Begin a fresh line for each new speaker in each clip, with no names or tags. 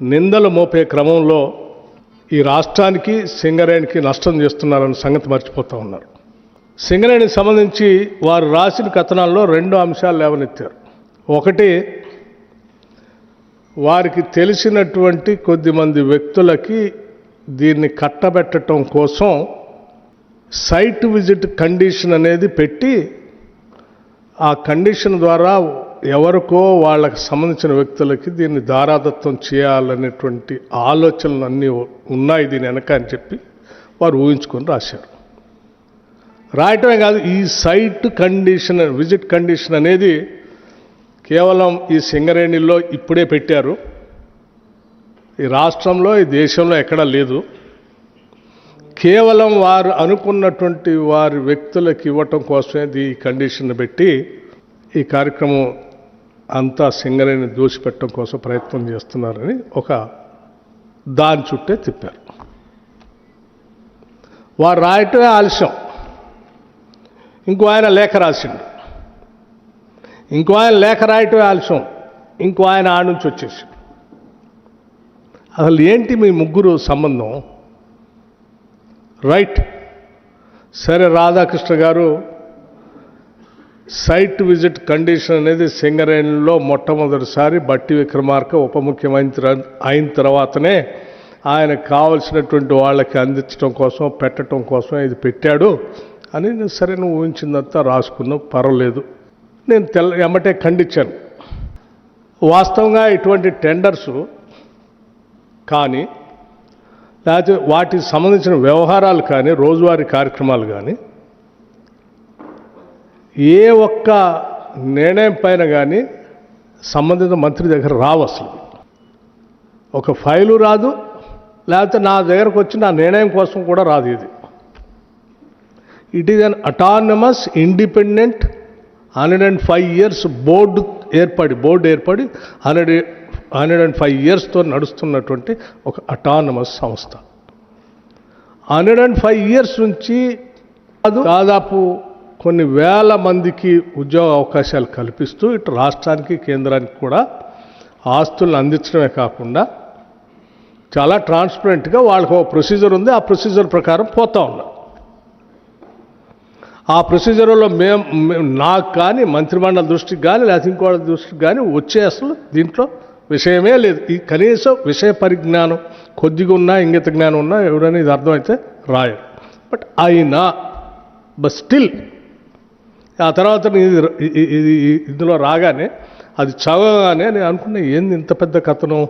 నిందలు మోపే క్రమంలో ఈ రాష్ట్రానికి సింగరేణికి నష్టం చేస్తున్నారన్న సంగతి మర్చిపోతూ ఉన్నారు. సింగరేణికి సంబంధించి వారు రాసిన కథనాల్లో రెండు అంశాలు లేవనెత్తారు. ఒకటి వారికి తెలిసినటువంటి కొద్దిమంది వ్యక్తులకి దీన్ని కట్టబెట్టడం కోసం సైట్ విజిట్ కండిషన్ అనేది పెట్టి ఆ కండిషన్ ద్వారా ఎవరికో వాళ్ళకి సంబంధించిన వ్యక్తులకి దీన్ని దారాదత్తం చేయాలనేటువంటి ఆలోచనలు అన్నీ ఉన్నాయి దీని వెనక అని చెప్పి వారు ఊహించుకొని రాశారు. రాయటమే కాదు ఈ సైట్ కండిషన్ విజిట్ కండిషన్ అనేది కేవలం ఈ సింగరేణిలో ఇప్పుడే పెట్టారు. ఈ రాష్ట్రంలో ఈ దేశంలో ఎక్కడా లేదు. కేవలం వారు అనుకున్నటువంటి వారి వ్యక్తులకు ఇవ్వటం కోసమే ఈ కండిషన్ పెట్టి ఈ కార్యక్రమం అంతా సింగరేణి దోషిపెట్టడం కోసం ప్రయత్నం చేస్తున్నారని ఒక దాని చుట్టే తిప్పారు. వారు రాయటమే ఆలస్యం. ఇంకో ఆయన లేఖ రాసిండు. ఇంకో ఆయన లేఖ రాయటమే ఆలస్యం. ఇంకో ఆయన ఆడ నుంచి వచ్చేసి అసలు ఏంటి మీ ముగ్గురు సంబంధం? రైట్. సరే రాధాకృష్ణ గారు సైట్ విజిట్ కండిషన్ అనేది సింగరేణిలో మొట్టమొదటిసారి బట్టి విక్రమార్క ఉప ముఖ్యమంత్రి అయిన తర్వాతనే ఆయనకు కావలసినటువంటి వాళ్ళకి అందించడం కోసం పెట్టడం కోసం ఇది పెట్టాడు అని నేను సరే నువ్వు ఊహించిందంతా రాసుకున్నాం పర్వాలేదు. నేను తెల్ల ఎమ్మటే ఖండించాను. వాస్తవంగా ఇటువంటి టెండర్స్ కానీ లేకపోతే వాటికి సంబంధించిన వ్యవహారాలు కానీ రోజువారీ కార్యక్రమాలు కానీ ఏ ఒక్క నిర్ణయం పైన కానీ సంబంధిత మంత్రి దగ్గర రావు అసలు. ఒక ఫైలు రాదు లేకపోతే నా దగ్గరకు వచ్చి నా నిర్ణయం కోసం కూడా రాదు ఇది. It is an autonomous independent hundred and five years board ఏర్పడి బోర్డు ఏర్పడి హండ్రెడ్ హండ్రెడ్ అండ్ ఫైవ్ ఇయర్స్తో నడుస్తున్నటువంటి ఒక అటానమస్ సంస్థ. హండ్రెడ్ అండ్ ఫైవ్ ఇయర్స్ నుంచి దాదాపు కొన్ని వేల మందికి ఉద్యోగ అవకాశాలు కల్పిస్తూ ఇటు రాష్ట్రానికి కేంద్రానికి కూడా ఆస్తులను అందించడమే కాకుండా చాలా ట్రాన్స్పరెంట్గా వాళ్ళకి ఒక ప్రొసీజర్ ఉంది. ఆ ప్రొసీజర్ ప్రకారం పోతా ఉన్నారు ఆ ప్రొసీజర్లో మేము మేము- నాకు కానీ మంత్రిమండలి దృష్టికి కానీ లేకపోతే ఇంకోళ్ళ దృష్టికి కానీ వచ్చే అసలు దీంట్లో విషయమే లేదు. ఈ కనీసం విషయ పరిజ్ఞానం కొద్దిగా ఉన్నా ఇంగిత జ్ఞానం ఉన్నా ఎవరైనా ఇది అర్థమైతే రాయరు. బట్ అయినా బట్ స్టిల్ ఆ తర్వాత ఇది ఇది- ఇందులో రాగానే అది చదవగానే నేను అనుకున్నా ఏంది ఇంత పెద్ద కథనం?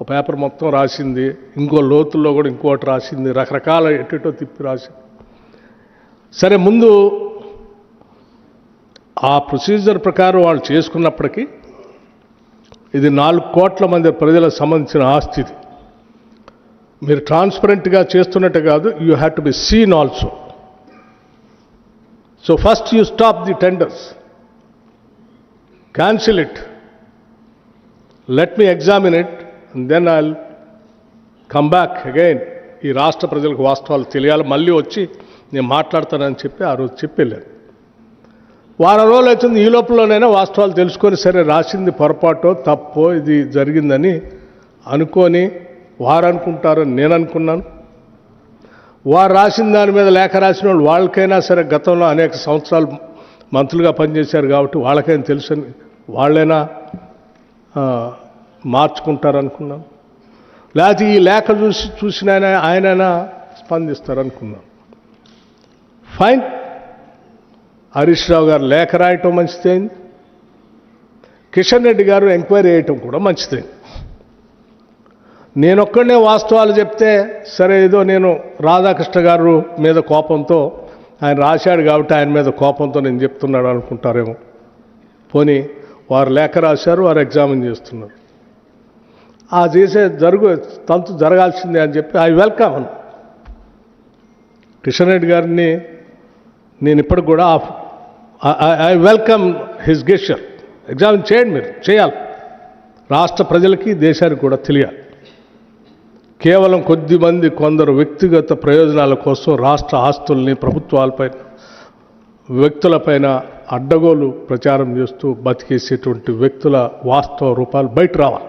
ఒక పేపర్ మొత్తం రాసింది ఇంకో లోతుల్లో కూడా ఇంకోటి రాసింది రకరకాల ఎటెటో తిప్పి రాసింది. సరే ముందు ఆ ప్రొసీజర్ ప్రకారం వాళ్ళు చేసుకున్నప్పటికీ ఇది నాలుగు కోట్ల మంది ప్రజలకు సంబంధించిన ఆస్తి మీరు ట్రాన్స్పరెంట్గా చేస్తున్నట్టు కాదు you have to be seen also. So first you stop the tenders cancel it let me examine it then I come back again ఈ రాష్ట్ర ప్రజలకు వాస్తవాలు తెలియాలి. మళ్ళీ వచ్చి నేను మాట్లాడతానని చెప్పి ఆ రోజు చెప్పలేదు వారం రోజులు అవుతుంది. ఈ లోపలనైనా వాస్తవాలు తెలుసుకొని సరే రాసింది పొరపాటో తప్పో ఇది జరిగిందని అనుకొని వారు అనుకుంటారని నేను అనుకున్నాను వారు రాసిన దాని మీద లేఖ రాసిన వాళ్ళు వాళ్ళకైనా సరే గతంలో అనేక సంవత్సరాలు మంత్రులుగా పనిచేశారు కాబట్టి వాళ్ళకైనా తెలుసని వాళ్ళైనా మార్చుకుంటారు అనుకున్నాం లేకపోతే ఈ లేఖ చూసి చూసిన ఆయన ఆయనైనా స్పందిస్తారనుకున్నాను ఫైన్ హరీష్ రావు గారు లేఖ రాయటం మంచిదైంది. కిషన్ రెడ్డి గారు ఎంక్వైరీ చేయటం కూడా మంచిదైంది. నేనొక్కడనే వాస్తవాలు చెప్తే సరే ఏదో నేను రాధాకృష్ణ గారు మీద కోపంతో ఆయన రాశాడు కాబట్టి ఆయన మీద కోపంతో నేను చెప్తున్నాడు అనుకుంటారేమో. పోనీ వారు లేఖ రాశారు వారు ఎగ్జామిన్ చేస్తున్నారు. ఆ చేసే జరుగు తంతు జరగాల్సిందే అని చెప్పి ఐ వెల్కమ్ అను. కిషన్ రెడ్డి గారిని నేను ఇప్పటికి కూడా I welcome his gesture examine చేయండి మీరు చేయాలి. రాష్ట్ర ప్రజలకి దేశానికి కూడా తెలియాలి. కేవలం కొద్ది మంది కొందరు వ్యక్తిగత ప్రయోజనాల కోసం రాష్ట్ర ఆస్తుల్ని ప్రభుత్వాలపై వ్యక్తులపైన అడ్డగోలు ప్రచారం చేస్తూ బతికేసేటువంటి వ్యక్తుల వాస్తవ రూపాలు బయట రావాలి.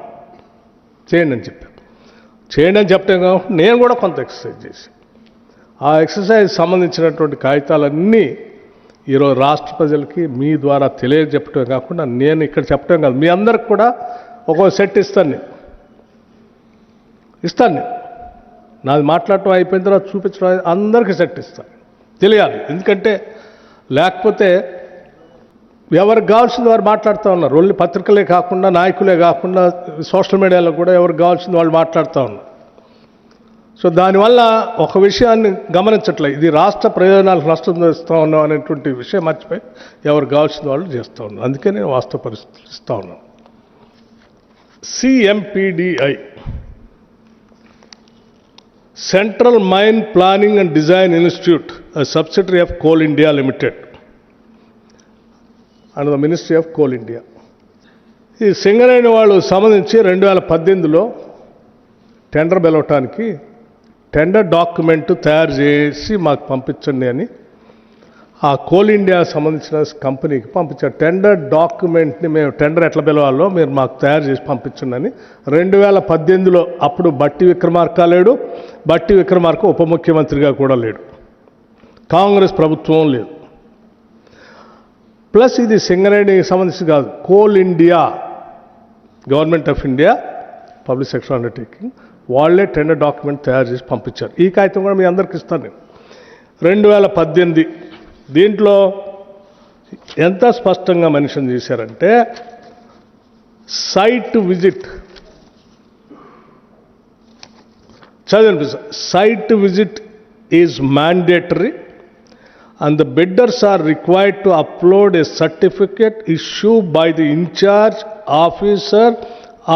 చేయండి అని చెప్పాను చేయండి అని చెప్పడం కాకుండా నేను కూడా కొంత ఎక్సర్సైజ్ చేసి ఆ ఎక్సర్సైజ్ సంబంధించినటువంటి కాగితాలన్నీ ఈరోజు రాష్ట్ర ప్రజలకి మీ ద్వారా తెలియజెప్పటమే కాకుండా నేను ఇక్కడ చెప్పడం కాదు మీ అందరికి కూడా ఒక్కో సెట్ ఇస్తాను నేను. ఇస్తాను నేను. నాది మాట్లాడటం అయిపోయిన తర్వాత చూపించడం అందరికీ సెట్ ఇస్తాను తెలియాలి. ఎందుకంటే లేకపోతే ఎవరికి కావాల్సింది వారు మాట్లాడుతూ ఉన్నారు. ఓన్లీ పత్రికలే కాకుండా నాయకులే కాకుండా సోషల్ మీడియాలో కూడా ఎవరికి కావాల్సింది వాళ్ళు మాట్లాడుతూ ఉన్నారు. సో దానివల్ల ఒక విషయాన్ని గమనించట్లే. ఇది రాష్ట్ర ప్రయోజనాలకు నష్టం చేస్తూ ఉన్నాం అనేటువంటి విషయం మర్చిపోయి ఎవరు కావాల్సిన వాళ్ళు చేస్తూ ఉన్నారు. అందుకే నేను వాస్తవ పరిస్థితులు ఇస్తూ ఉన్నాను. CMPDI central mine planning and design institute subsidiary of coal India limited and the ministry of coal India ఈ సింగరేణి వాళ్ళు సంబంధించి రెండు వేల పద్దెనిమిదిలో టెండర్ పిలవటానికి టెండర్ డాక్యుమెంట్ తయారు చేసి మాకు పంపించండి అని ఆ కోల్ ఇండియా సంబంధించిన కంపెనీకి పంపించారు. టెండర్ డాక్యుమెంట్ని మేము టెండర్ ఎట్లా పిలవాలో మీరు మాకు తయారు చేసి పంపించండి అని. రెండు వేల పద్దెనిమిదిలో అప్పుడు బట్టి విక్రమార్క లేడు. బట్టి విక్రమార్క ఉప ముఖ్యమంత్రిగా కూడా లేడు. కాంగ్రెస్ ప్రభుత్వం లేదు. ప్లస్ ఇది సింగరేణికి సంబంధించి కాదు. Coal India government of India public sector undertaking వాళ్ళే టెండర్ డాక్యుమెంట్ తయారు చేసి పంపించారు. ఈ కాగితం కూడా మీ అందరికి ఇస్తాను నేను. రెండు వేల పద్దెనిమిది దీంట్లో ఎంత స్పష్టంగా మెన్షన్ చేశారంటే సైట్ విజిట్. చదివి site visit is mandatory and the bidders are required to upload a certificate issue by the incharge officer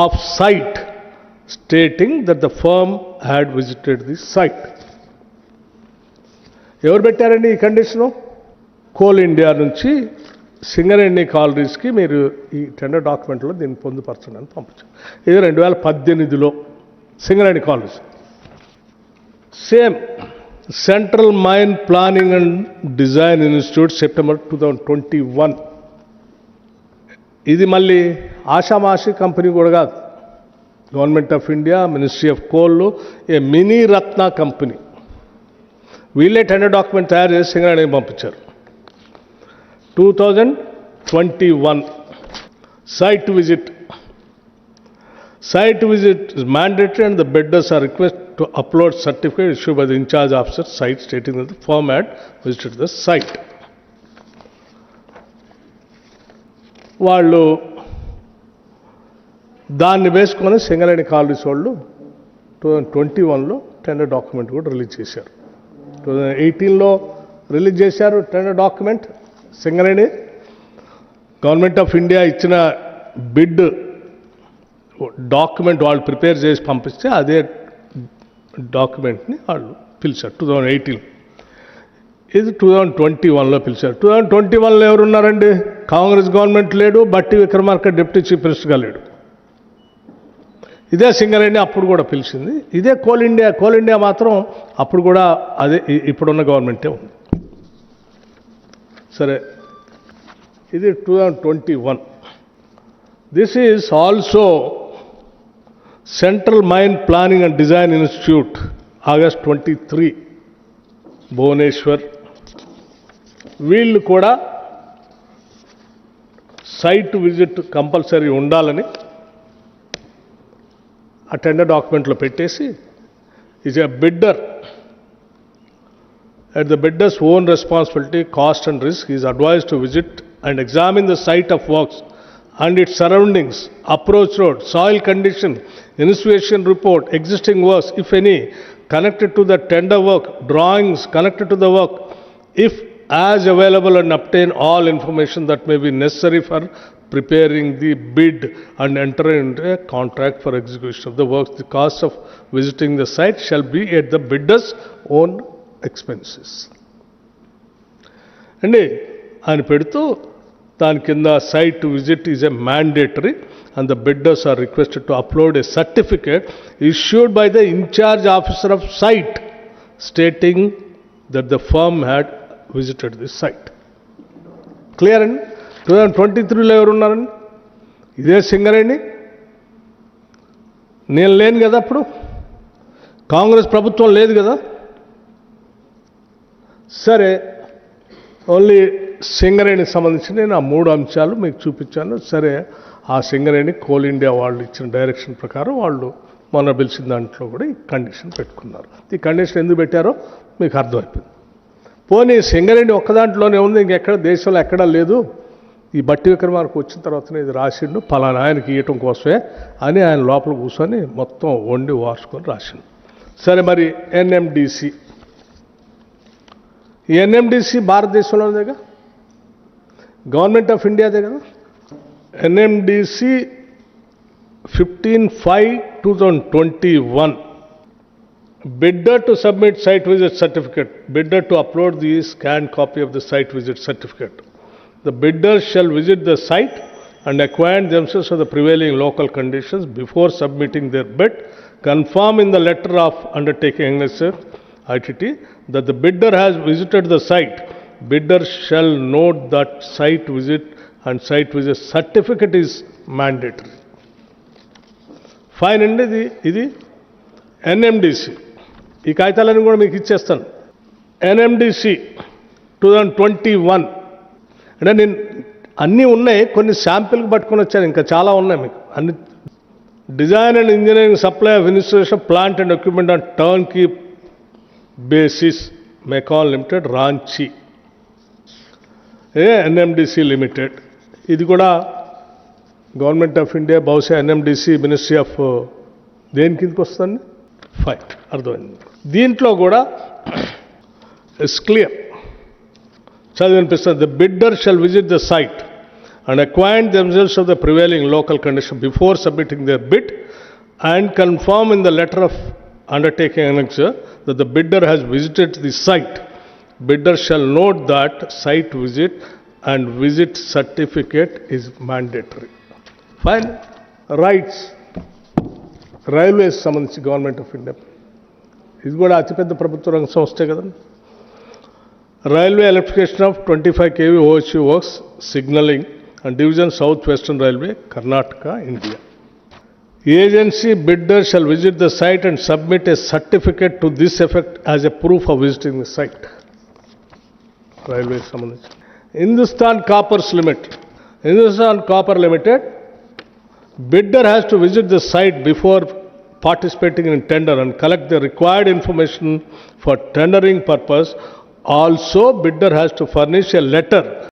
of site stating that the firm had visited the site ఎవరు పెట్టారండి ఈ condition coal India నుంచి సింగరేణి కాలరీస్కి మీరు ఈ tender డాక్యుమెంట్లో దీన్ని పొందుపరచండి అని పంపించారు. ఇది రెండు వేల పద్దెనిమిదిలో Singareni collieries? Same central mine planning and design institute September two thousand twenty one. ఇది మళ్ళీ ఆషామాషి కంపెనీ కూడా కాదు. Government of India ministry of coal a mini ratna company. వీళ్ళే టెండర్ డాక్యుమెంట్ తయారు చేసి సింగరేణికి పంపించారు? Two thousand twenty one site visit Site visit is mandatory and the bidders are requested to upload certificate issued by the in charge officer site stating that the firm had visited the site. వాళ్ళు దాన్ని వేసుకొని Singareni colonies వాళ్ళు two thousand twenty వన్లో tender document కూడా release చేశారు two thousand ఎయిటీన్లో release చేశారు tender document Singareni government of India ఇచ్చిన బిడ్ డాక్యుమెంట్ వాళ్ళు ప్రిపేర్ చేసి పంపిస్తే అదే డాక్యుమెంట్ని వాళ్ళు పిలిచారు. టూ థౌజండ్ ఎయిటీన్ ఇది టూ థౌజండ్ ట్వంటీ వన్లో పిలిచారు. టూ థౌజండ్ ట్వంటీ వన్లో ఎవరున్నారండి? కాంగ్రెస్ గవర్నమెంట్ లేడు బట్టి విక్రమార్క డిప్యూటీ చీఫ్ మినిస్టర్గా లేడు. ఇదే సింగరేణి అప్పుడు కూడా పిలిచింది. ఇదే కోల్ ఇండియా కోల్ ఇండియా మాత్రం అప్పుడు కూడా అదే ఇప్పుడున్న గవర్నమెంటే ఉంది. సరే ఇది two thousand twenty one this is also central mind planning and design institute August twenty three Bhubaneswar వీళ్ళు కూడా సైట్ విజిట్ కంపల్సరీ ఉండాలని ఆ టెండర్ డాక్యుమెంట్లో పెట్టేసి is a bidder At the bidder's own responsibility, cost and risk, he is advised to visit and examine the site of works and its surroundings, approach road, soil condition, inspection report, existing works, if any, connected to the tender work, drawings connected to the work, if as available and obtain all information that may be necessary for preparing the bid and entering into a contract for execution of the works. The cost of visiting the site shall be at the bidder's own expenses అండి ఆయన పెడుతూ దాని కింద site visit is a mandatory and the bidders are requested to upload a certificate issued by the incharge officer of site stating that the firm had visited this site clear అండి? Two thousand twenty త్రీలో ఎవరు ఉన్నారండి ఇదే సింగరేణి? నేను లేను కదా అప్పుడు? కాంగ్రెస్ ప్రభుత్వం లేదు కదా? సరే ఓన్లీ సింగరేణికి సంబంధించి నేను ఆ మూడు అంశాలు మీకు చూపించాను. సరే ఆ సింగరేణి కోల్ ఇండియా వాళ్ళు ఇచ్చిన డైరెక్షన్ ప్రకారం వాళ్ళు మొన్న పిలిచిన దాంట్లో కూడా ఈ కండిషన్ పెట్టుకున్నారు. ఈ కండిషన్ ఎందుకు పెట్టారో మీకు అర్థమైపోయింది. పోనీ సింగరేణి ఒక్క దాంట్లోనే ఉంది ఇంకెక్కడ దేశంలో ఎక్కడా లేదు? ఈ బట్టి విక్రమార్కు వచ్చిన తర్వాతనే ఇది రాసిండు పలానా ఆయనకి ఇవ్వటం కోసమే అని ఆయన లోపల కూర్చొని మొత్తం వండి వార్చుకొని రాసిండు. సరే మరి ఎన్ఎండిసి ఎన్ఎండిసి భారతదేశంలో ఉంది కదా గవర్నమెంట్ ఆఫ్ ఇండియాదే కదా NMDC fifteen five two thousand twenty one bidder to submit site visit certificate, bidder to upload the scanned copy of the site visit certificate. The bidder shall visit the site and acquaint themselves with the prevailing local conditions before submitting their bid, confirm in the letter of undertaking annexure, ITT, that the bidder has visited the site. Bidder shall note that site visit and site visit certificate is mandatory. Fine అండి ఇది ఇది NMDC ఈ కాగితాలన్నీ కూడా మీకు ఇచ్చేస్తాను NMDC two thousand twenty one అంటే నేను అన్నీ ఉన్నాయి కొన్ని శాంపిల్కి పట్టుకొని వచ్చాను ఇంకా చాలా ఉన్నాయి మీకు అన్ని design and engineering supply of institution plant and equipment and turnkey basis MECON limited Ranchi. A NMDC limited. ఇది కూడా గవర్నమెంట్ ఆఫ్ ఇండియా బహుశా ఎన్ఎండిసి మినిస్ట్రీ ఆఫ్ దేని కిందకి వస్తుంది? ఫైట్. అర్థమైంది. దీంట్లో కూడా it's clear చదివినిపిస్తుంది the bidder shall visit the site and acquaint themselves of the prevailing local condition before submitting the bid and confirm in the letter of undertaking annexure that the bidder has visited the site. Bidder shall note that site visit and visit certificate is mandatory. Fine RITES railways సంబంధించి government of India ఇది కూడా అతిపెద్ద ప్రభుత్వ రంగ సంస్థే కదండి railway electrification of twenty five KV OHE works signalling and division south western railway Karnataka India Agency bidder shall visit the site and submit a certificate to this effect as a proof of visiting the site. Railway Hindustan Coppers Limited. Hindustan Copper Limited. Bidder has to visit the site before participating in tender and collect the required information for tendering purpose. Also, bidder has to furnish a letter